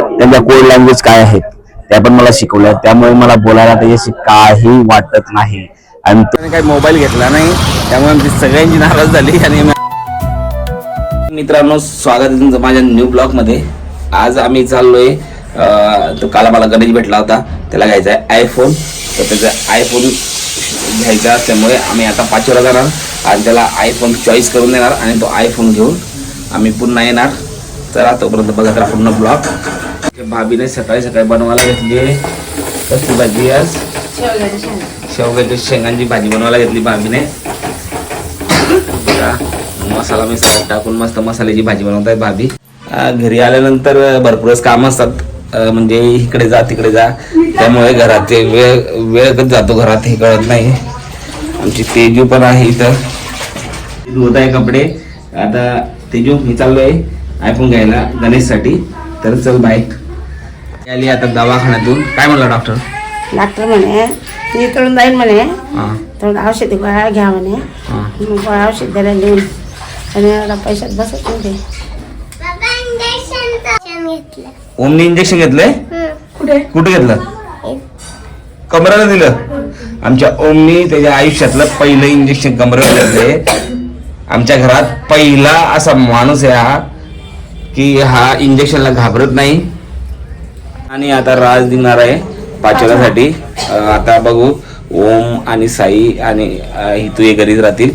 त्यांच्या code language काय आहेत त्या पण मला शिकवल्या. त्यामुळे मला बोलायला त्याच्याशी काही वाटत नाही. आणि त्याने काही मोबाईल घेतला नाही. त्यामुळे आमची सगळ्यांची नाराज झाली आणि मित्रांनो स्वागत आहे तुमचं माझ्या न्यू ब्लॉगमध्ये. आज आम्ही चाललोय तो काल मला गणेश भेटला होता. त्याला घ्यायचा आहे आयफोन तर त्याचा आयफोन घ्यायचा असल्यामुळे आम्ही आता पाचवेला जाणार आणि त्याला आयफोन चॉईस करून देणार आणि तो आयफोन घेऊन आम्ही पुन्हा येणार. चला तोपर्यंत बघत राहा पूर्ण ब्लॉग भाभीने सकाळी सकाळी बनवायला घेतली. कसली भाजी आज? शेवग्याच्या शेंगांची भाजी बनवायला घेतली भाभीने. मसाला मिसाला टाकून मस्त मसाल्याची भाजी बनवतायत भाभी. घरी आल्यानंतर भरपूरच काम असतात. म्हणजे इकडे जा तिकडे जा. त्यामुळे घरात ते वेळ वेळ जातो घरात हे कळत नाही. आमची तेजू पण आहे इथं. धुवत आहे कपडे. आता तेजू मी चाललोय आयफोन घ्यायला गणेशसाठी. तर चल बाय आली आता दवाखान्यातून. काय म्हणला डॉक्टर डॉक्टर म्हणे मी इकडून जाईन म्हणे. हां. थोडं औषधी गोळ्या घ्या म्हणे. हां. मग गोळ्या औषध द्यायला लिहून आणि एवढा पैशात बसत नाही ते ओमनी इंजेक्शन घेतलंय? कुठे? कुठे घेतलं? कमराला दिलं. आमच्या ओमनी त्याच्या आयुष्यातलं पहिलं इंजेक्शन कमरेला घेतलंय. आमच्या घरात पहिला असा माणूस आहे हा की हा इंजेक्शनला घाबरत नाही. आणि आता राज दिणार आहे पाचोऱ्यासाठी अं, आता बघू ओम आणि साई आणि अं, हितू हे घरीच राहतील.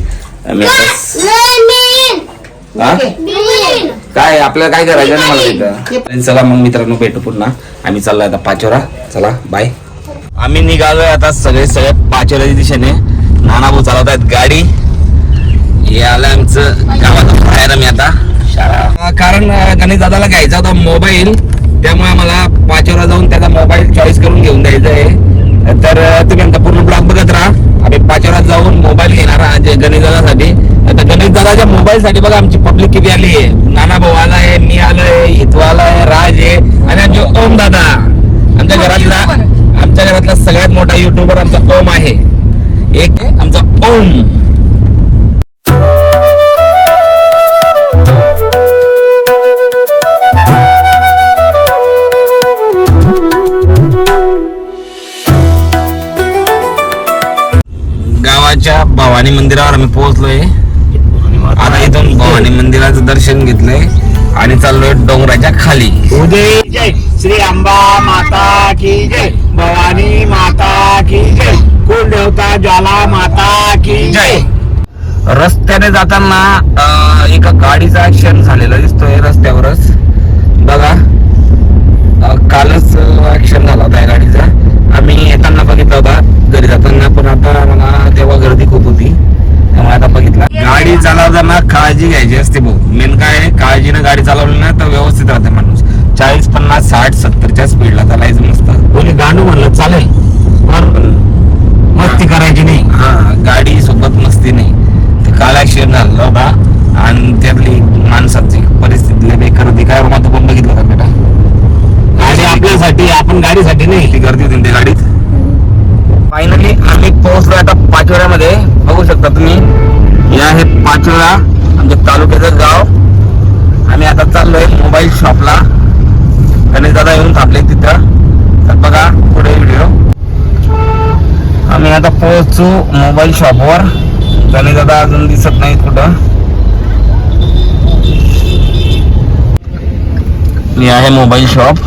हा? काय आपल्याला काय करायचं ना मला तिथं? चला मग मित्रांनो भेटू पुन्हा. आम्ही चाललोय आता पाचोरा चला बाय आम्ही निघालोय आता सगळे सगळे पाचोऱ्याच्या दिशेने. नाना भाऊ चालवत आहेत गाडी. हे आलं आमचं गावात बाहेर आम्ही आता. शाळा. कारण अं, गणेश दादाला घ्यायचा होता मोबाईल. त्यामुळे मला पाचोरा जाऊन त्याचा मोबाईल चॉईस करून घेऊन द्यायचा आहे. तर तुम्ही आमचा पूर्ण ब्लॉग बघत राहा. आम्ही पाचोरात जाऊन मोबाईल घेणार गणेश दादासाठी. आता गणेश दादाच्या मोबाईल साठी बघा आमची पब्लिक किती आली आहे. नाना भाऊ आलाय मी आलोय हितू आलाय राज आहे आणि आमचे ओम दादा. आमच्या घरातला आमच्या घरातला सगळ्यात मोठा युट्यूबर आमचा ओम आहे. एक आहे आमचा ओम. भवानी मंदिरावर आम्ही पोहोचलोय. आता इथून भवानी मंदिराचं दर्शन घेतलंय आणि चाललोय डोंगराच्या खाली. उदय जय श्री अंबा माता की जय. भवानी माता की जय. कुलदेवता ज्वाला माता की जय. रस्त्याने जाताना एका गाडीचा ऍक्सिडेंट झालेला दिसतोय रस्त्यावरच. बघा कालच ऍक्सिडेंट झाला होता या गाडीचा. आम्ही येताना बघितला होता जाताना पण आता मला तेव्हा गर्दी खूप होती. त्यामुळे आता बघितला. गाडी चालवताना काळजी घ्यायची असते भाऊ. मेन काय आहे, काळजीनं गाडी चालवली ना तर व्यवस्थित राहते माणूस. चाळीस पन्नास साठ सत्तरच्या स्पीडला चालायचं नसतं. कोणी गांडू म्हणलं चालेल. पण मस्ती करायची नाही. हा गाडी सोबत मस्ती नाही. ते काल ऍक्सिडेंट झालेला होता. आणि त्यातली माणसाची परिस्थिती बेकार होती. काय बाबा तू पण बघितलं का बेटा? गाडी आपल्यासाठी आपण गाडीसाठी नाही. गर्दी होती त्या गाडीत फायनली आम्ही पोहोचलो आता पाचोऱ्यामध्ये बघू शकता तुम्ही. हे आहे पाचोरा आमच्या तालुक्याचं गाव. आम्ही आता चाललोय मोबाईल शॉपला गणेश दादा येऊन थांबले तिथं. तर बघा पुढे व्हिडिओ आम्ही आता पोहोचू मोबाईल शॉपवर गणेश दादा अजून दिसत नाही कुठं. मी आहे मोबाईल शॉप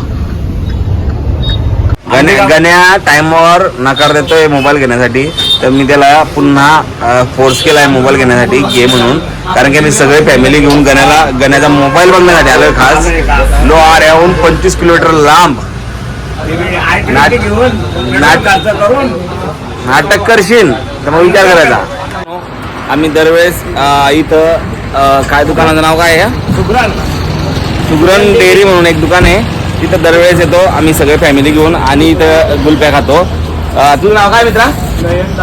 गण्या गण्या टाइमवर नकार देतोय मोबाईल घेण्यासाठी. तर मी त्याला पुन्हा फोर्स केलाय मोबाईल घेण्यासाठी घे म्हणून. कारण की मी सगळे फॅमिली घेऊन गण्याला गण्याचा मोबाईल बघण्यासाठी आलोय खास. लो आर्याहून पंचवीस किलोमीटर लांब. नाट- नाट- नाटक करशील तर मग विचार करायचा. आम्ही दरवेळेस इथं काय दुकानाचं नाव काय आहे? सुग्रण. सुग्रण डेअरी म्हणून एक दुकान आहे. तिथं दरवेळेस येतो आम्ही सगळे फॅमिली घेऊन आणि इथं गुलप्या खातो. तुझं नाव काय मित्रा? नयन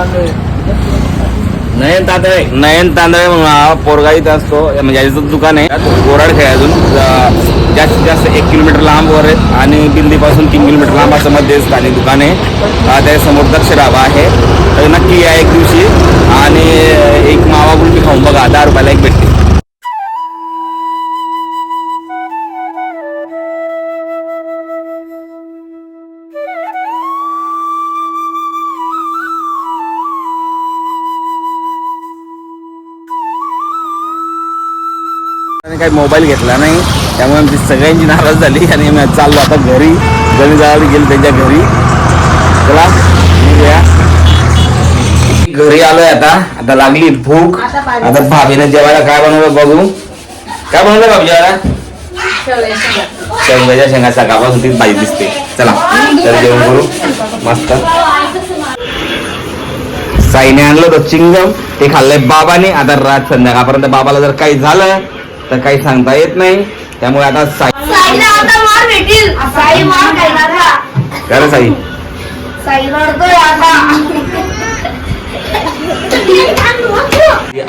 तांदळे. नयन तांदळे. म्हणून हा पोरगा इथं असतो म्हणजे याचं दुकान आहे. गोराड खेळ अजून. जास्तीत जास्त एक किलोमीटर लांब वर आहे आणि दिल्लीपासून तीन किलोमीटर लांब असं मध्ये स्थानिक दुकान आहे. त्याच्यासमोर दक्ष डाबा आहे. तर नक्की या एक दिवशी. आणि एक मावा गुलपी खाऊन बघा दहा रुपयाला एक भेटते. काही मोबाईल घेतला नाही. त्यामुळे आमची सगळ्यांची नाराज झाली आणि आम्ही चाललो आता घरी. जायला गेलो त्यांच्या घरी. चला. घरी आलोय आता. आता लागली भूक. आता भाभीने जेवायला काय बनवलं बघू. काय बनवलं भाभी जेवायला? शेवग्याच्या शेंगा. सकाळपासून तीच भाजी दिसते. चला तर जेवण करू. मस्त. साईने आणलं होतं चिंगम. ते खाल्लंय बाबाने. आता रात संध्याकाळपर्यंत बाबाला जर काही झालं तर काही सांगता येत नाही. त्यामुळे आता साई साईला आता मार भेटील. साई साई?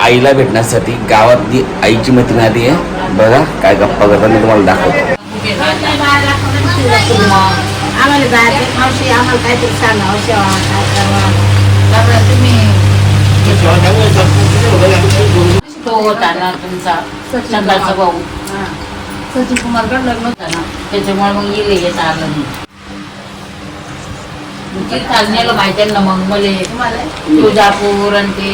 आईला भेटण्यासाठी गावातली आईची मैत्रीण आली आहे. बघा काय गप्पा करतात मी तुम्हाला दाखवतो. आम्हाला जायचं मावशी आम्हाला काहीतरी सांगा. मावशी काय करावं? तो होता ना तुमचा चंदाचा भाऊ. सचिन कुमारकडे लग्न होतं ना त्याच्यामुळे मग येले येत आलं नाही. चालण्याला माहिती आहे ना मग मले. तुळजापूर आणि ते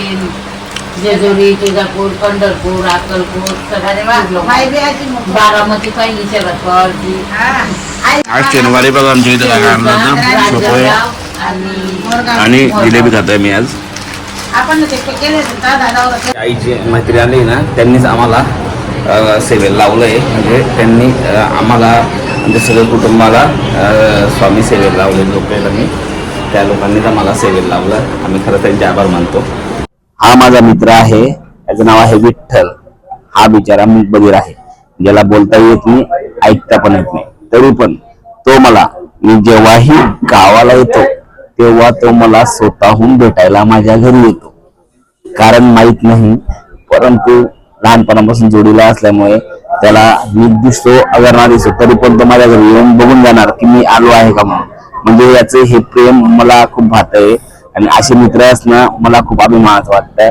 जेजुरी तुळजापूर पंढरपूर अक्कलपूर. बारामती पाहिजे शरदपूर की आज शनिवारी बघा आमच्या इथं आणि आणि जिलेबी खातोय मी आज. आईची मैत्री आली ना त्यांनीच आम्हाला सेवेला लावलं आहे म्हणजे त्यांनी आम्हाला म्हणजे सगळ्या कुटुंबाला स्वामी सेवेला लावले लोक मी. त्या लोकांनीच आम्हाला सेवेला लावलं. आम्ही खरं त्यांचे आभार मानतो. हा माझा मित्र आहे. त्याचं नाव आहे विठ्ठल. हा बिचारा मी बधीर आहे. ज्याला बोलता येत नाही ऐकता पण येत नाही. तरी पण तो मला मी जेव्हाही गावाला येतो तेव्हा तो मला स्वतःहून भेटायला माझ्या घरी येतो. कारण माहीत नाही परंतु लहानपणापासून जोडीला असल्यामुळे त्याला मी दिसतो अगर ना दिसतो. तरी पण तो माझ्या घरी येऊन बघून जाणार की मी आलो आहे का म्हणून. म्हणजे याचे हे प्रेम मला खूप भात आहे आणि असे मित्र असणं मला खूप अभिमानाचं वाटतंय.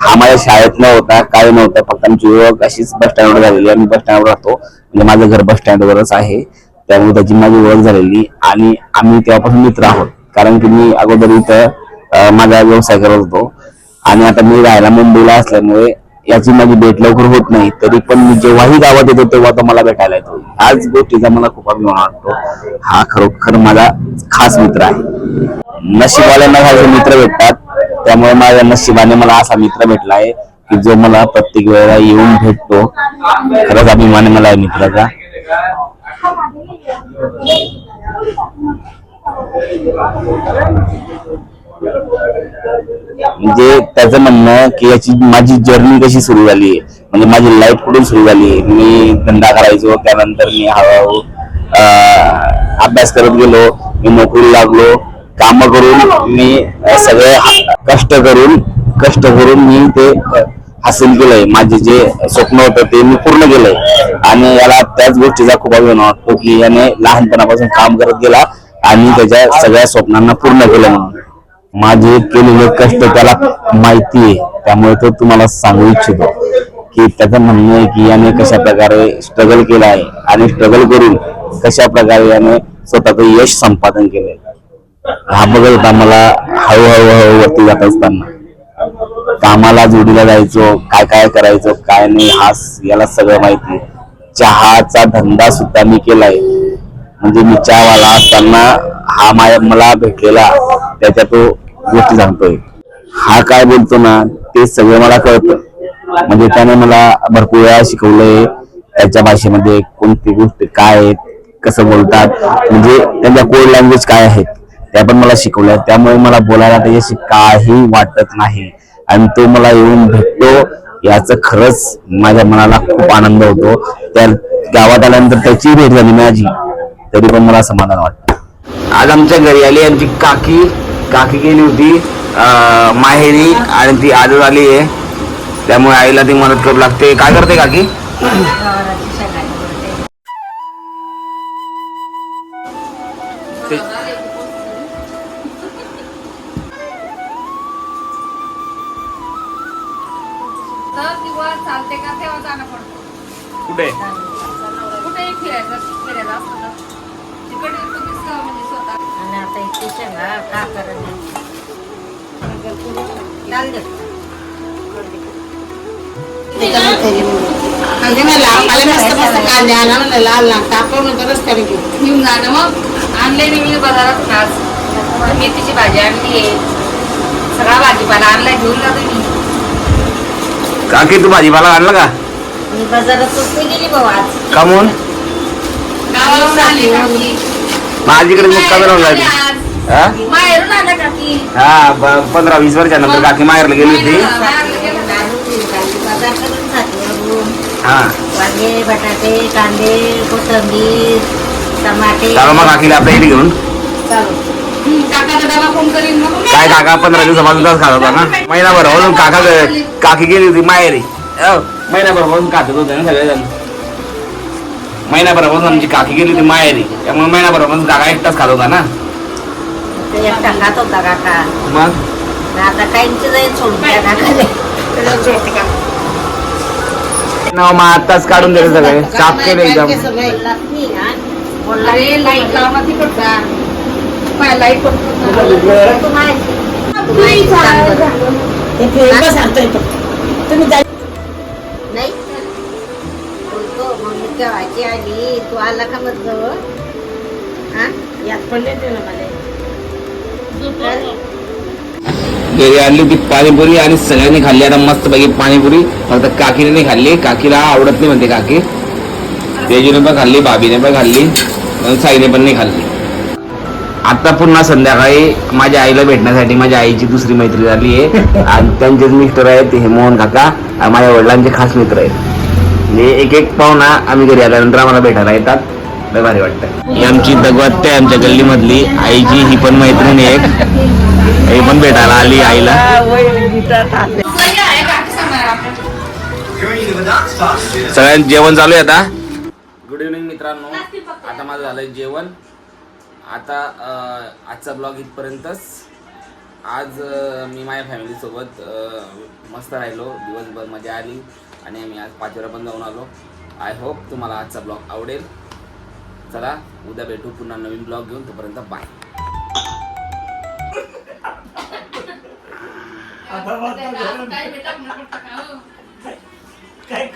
हा माझ्या शाळेत न होता काय नव्हतं फक्त आमची ओळख अशीच बस स्टँडवर झालेली आहे. मी बस स्टँडवर राहतो. म्हणजे माझं घर बस स्टँडवरच आहे. त्यामुळे त्याची माझी ओळख झालेली आणि आम्ही तेव्हापासून मित्र आहोत. कारण की मी अगोदर इथं माझा व्यवसाय करत होतो. आणि आता मी राहायला मुंबईला असल्यामुळे याची माझी भेट लवकर होत नाही. तरी पण मी जेव्हाही गावात येतो तेव्हा तो मला भेटायला येतो. आज गोष्टीचा मला खूप अभिमान वाटतो. हा खरोखर माझा खास मित्र आहे. नशिबाल्यांना माझे मित्र भेटतात त्यामुळे माझ्या नशिबाने मला असा मित्र भेटला आहे की जो मला प्रत्येक वेळेला येऊन भेटतो. खरंच अभिमान आहे मला या मित्राचा. म्हणजे त्याचं म्हणणं की याची माझी जर्नी कशी सुरू झाली म्हणजे माझी लाईफ कुठून सुरू झाली मी धंदा करायचो त्यानंतर मी हळूहळू अभ्यास करत गेलो मी नोकरी लागलो काम करून मी सगळे कष्ट करून कष्ट करून मी ते हासिल केलंय. माझे जे स्वप्न होतं ते मी पूर्ण केलंय. आणि याला त्याच गोष्टीचा खूप अभिमान वाटतो की याने लहानपणापासून काम करत गेला. आणि त्याच्या सगळ्या स्वप्नांना पूर्ण केलं म्हणून. माझे केलेले कष्ट त्याला माहिती आहे. त्यामुळे तो तुम्हाला सांगू इच्छितो की त्याचं म्हणणं आहे की याने कशा प्रकारे स्ट्रगल केलं आहे आणि स्ट्रगल करून कशा प्रकारे याने स्वतःचं यश संपादन केलंय. हा बघत होता मला हळूहळू हळू वरती जात असताना. कामाला जोडीला जायचो काय काय करायचो काय नाही हा याला सगळं माहिती आहे. चहाचा धंदा सुद्धा मी केलाय. म्हणजे मी चहावाला असताना हा माय मला भेटलेला त्याच्या तो गोष्टी सांगतोय. हा काय बोलतो ना ते सगळं मला कळतं. म्हणजे त्याने मला भरपूर वेळा शिकवलंय त्याच्या भाषेमध्ये कोणती गोष्ट काय आहेत कसं बोलतात म्हणजे त्यांच्या कोड लँग्वेज काय आहेत त्या पण मला शिकवल्या. त्यामुळे मला बोलायला त्याच्याशी काही वाटत नाही. आणि तो मला येऊन भेटतो याचं खरंच माझ्या मनाला खूप आनंद होतो. त्या गावात आल्यानंतर त्याची भेट झाली माझी. तरी पण मला समाधान वाटतं. आज आमच्या घरी आली आमची काकी काकी गेली होती माहेरी आणि ती आजच आली आहे. त्यामुळे आईला ती मदत करू लागते. काय करते काकी? कुठे? कुठेही फिरायचं? फिरायला आणि आता इथे शेंगा का मी मस्त मस्त कांदे आणा म्हणलं लाल लाल टाकून नंतर रस्त्याने घेऊ घेऊन जा ना मग. आणले नाही मी बाजारात मेथीची भाजी आणली आहे सगळा भाजीपाला आणलाय घेऊन जा तुम्ही काकी तू भाजीपाला आणला का? मी बाजारात गेली भाऊ आज. आली काकी माझीकडे मुक्कामी राहून जायची आज. हा? हा ब- पंधरा वीस वर्षानंतर काकी माहेरला गेली होती. खाते. हा. वांगे बटाटे कांदे कोथिंबीर टमाटे. चालू मग काकीला आपल्या इथे घेऊन. काय काका पंधरा दिवसापासून तास खात होता ना? महिनाभर म्हणून काका काकी गेली होती माहेरी. अहो, महिनाभर म्हणून खातच होते ना सगळेजण. महिनाभरापासून आमची काकी गेली होती माहेरी. त्यामुळे महिनाभरापासून काका एकटाच खात होता ना. ते एकटा खात होता काका. मग? आता काहींची जाईल सोडून? नाव मग आताच काढून दिले सगळे. साफ केले एकदम. हा? लाइट आली तू आला का मग जवळ? हा? यात पडले ते ना मला. घरी आणली होती पाणीपुरी आणि सगळ्यांनी खाल्ली. आता मस्त पैकी पाणीपुरी. फक्त काकीने नाही खाल्ली. काकीला आवडत नाही म्हणते काकी. तेजूने पण खाल्ली भाभीने पण खाल्ली. आणि साईने पण नाही खाल्ली. आता पुन्हा संध्याकाळी माझ्या आईला भेटण्यासाठी माझ्या आईची दुसरी मैत्री झाली आहे. आणि त्यांचेच मिस्टर आहेत हे मोहन काका. आणि माझ्या वडिलांचे खास मित्र आहेत. म्हणजे एक एक पाहुणा आम्ही घरी आल्यानंतर आम्हाला भेटायला येतात. लय भारी वाटतं ही आमची दगवत्ते आहे आमच्या गल्लीमधली. आईची ही पण मैत्रीण आहे एक. हे पण भेटायला आली आईला. सगळ्यांचं जेवण चालू आहे आता. गुड इव्हनिंग मित्रांनो. आता माझं झालंय जेवण. आता आजचा ब्लॉग इथपर्यंतच. आज मी माझ्या फॅमिलीसोबत मस्त राहिलो दिवसभर मजा आली आणि आम्ही आज पाचवेळा पण जाऊन आलो. आय होप तुम्हाला आजचा ब्लॉग आवडेल. चला उद्या भेटू पुन्हा नवीन ब्लॉग घेऊन. तोपर्यंत बाय काय.